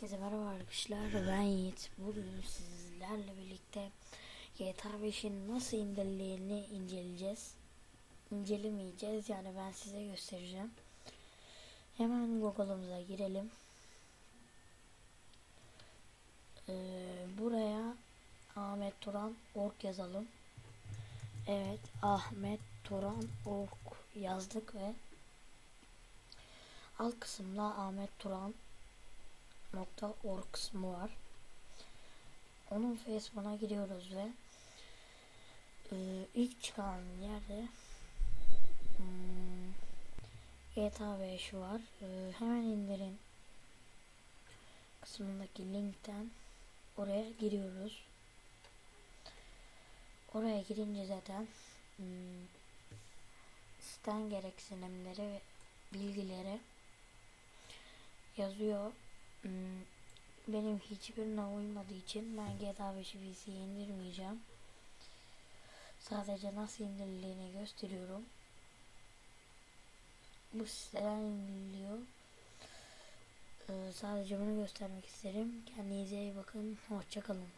Herkese merhaba arkadaşlar. Ben Yiğit. Bugün sizlerle birlikte GTA 5'in nasıl indirildiğini inceleyeceğiz. İncelemeyeceğiz. Yani ben size göstereceğim. Hemen Google'ımıza girelim. Ee, Buraya Ahmet Turan org yazalım. Evet Ahmet Turan org yazdık ve Alt kısımda Ahmet Turan nokta org kısmı var. Onun Facebook'una giriyoruz ve e, ilk çıkan yerde hmm, GTA 5 var. E, hemen indirin kısmındaki linkten oraya giriyoruz. Oraya girince zaten hmm, siten gereksinimleri ve bilgileri yazıyor. Hmm, Benim hiçbirine uymadığı için ben GTA 5'i PC'ye indirmeyeceğim. Sadece nasıl indirildiğini gösteriyorum. Bu siteden indiriliyor. Ee, sadece bunu göstermek isterim. Kendinize iyi bakın. Hoşçakalın.